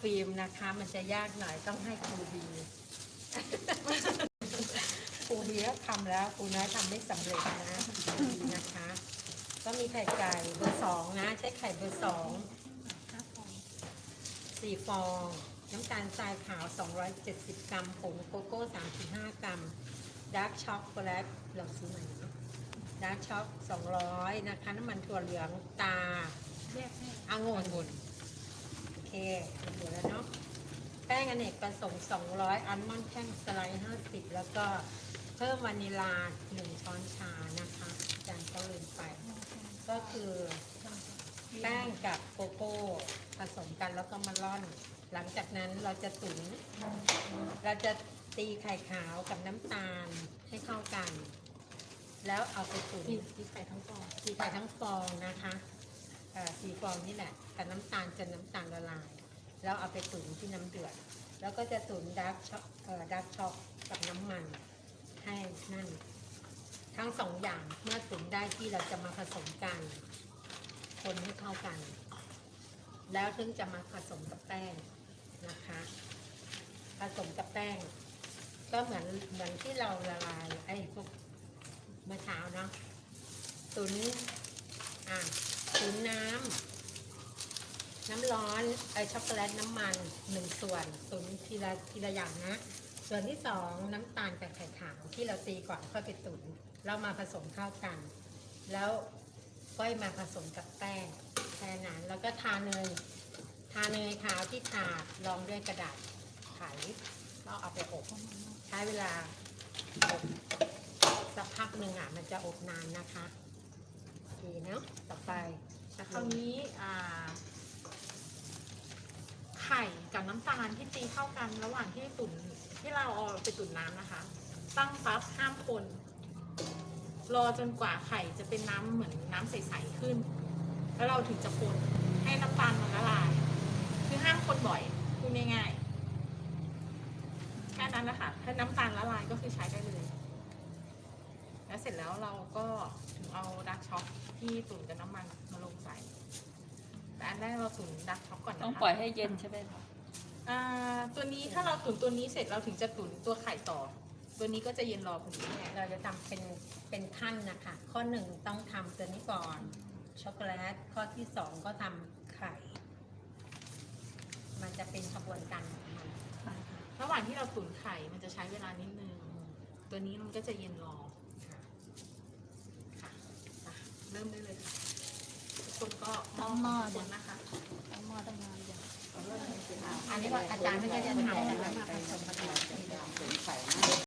ฟิล์มนะคะ มันจะยากหน่อยต้องให้ครูบีครูบีก็ทำแล้วครูน้อยทำไม่สำเร็จนะครูบีนะคะ ก็มีไข่ไก่เบอร์สองนะ ใช้ไข่เบอร์สองสี่ฟองน้ำตาลทรายขาว 270 กรัมผงโกโก้ 35 กรัมดาร์กช็อกโกแลตเราซื้อมาเนาะดาร์กช็อก 200 นะคะ น้ำมันถั่วเหลืองตาแยกให้องุ่นโอเคเหลือแล้วเนาะ แป้งอเนกประสงค์ 200 อัลมอนด์แท่งสไลด์ 50 แล้วก็เพิ่มวานิลา 1 ช้อนชานะคะอาจารย์ก็ลืมไป ก็คือแป้งกับโกโก้ผสมกันแล้วก็มาร่อน หลังจากนั้นเราจะตุ๋นเราจะตีไข่ขาวกับน้ำตาลให้เข้ากัน แล้วเอาไปตุ๋นนี่ที่ไข่ทั้งฟองตีไข่ทั้งฟองนะคะเอ่อ สีฟองนี่แหละกับน้ำตาลจนน้ำตาลละลาย แล้วเอาไปตุ๋นที่น้ำเดือด แล้วก็จะตุ๋นดาร์กช็อกดากช็อกกับน้ำมัน ให้นั่น ทั้งสองอย่างเมื่อตุ๋นได้ที่เราจะมาผสมกัน คนให้เข้ากัน แล้วถึงจะมาผสมกับแป้งนะคะ ผสมกับแป้ง ก็เหมือนเหมือนที่เราละลายไอ้พวกเมื่อเช้าเนาะตุ๋นอะ ตุนน้ำน้ำร้อนไอช็อกโกแลตน้ำมันหนึ่งส่วนตุนทีละทีละอย่างนะ ส่วนที่สองน้ำตาลกับไข่ขาวที่เราตีก่อนเข้าไปตุนเรามาผสมเข้ากัน แล้วก็มาผสมกับแป้งแค่นั้นแล้วก็ทาเนยทาเนยขาวที่ถาดรองด้วยกระดาษไขแล้วเอาไปอบใช้เวลาอบสักพักหนึ่งอะมันจะอบนานนะคะโอเคเนาะ ราวนี้อ่าไข่กับน้ำตาลที่ตีเข้ากันระหว่างที่ตุ๋นที่เราเอาไปตุ๋นน้ำนะคะ ตั้งปั๊บห้ามคน รอจนกว่าไข่จะเป็นน้ำเหมือนน้ำใสๆขึ้น แล้วเราถึงจะคนให้น้ำตาลมันละลาย คือห้ามคนบ่อยพูดง่ายๆแค่นั้นแหละคะถ้าน้ำตาลละลายก็คือใช้ได้เลยแล้วเสร็จแล้วเราก็ถึงเอาดาร์กช็อกที่ตุ๋นกับน้ำมัน แต่อันแรกเราตุ๋นดาร์กช็อกก่อนนะคะต้องปล่อยให้เย็นใช่ไหมคะอ่าตัวนี้ถ้าเราตุ๋นตัวนี้เสร็จเราถึงจะตุ๋นตัวไข่ต่อ ตัวนี้ก็จะเย็นรอพอดีเราจะทำเป็นเป็นขั้นนะคะ ข้อหนึ่งต้องทำตัวนี้ก่อน ช็อกโกแลต ข้อที่สองก็ทำไข่ มันจะเป็นขบวนการของมันระหว่างที่เราตุ๋นไข่มันจะใช้เวลานิดนึง ตัวนี้มันก็จะเย็นรอค่ะค่ะอะเริ่มได้เลยค่ะทุก คนก็มองมองคนนะคะ น้มอต่างอย่างอันนี้ว่าอาจารย์ไม่ได้จะทำนะคะ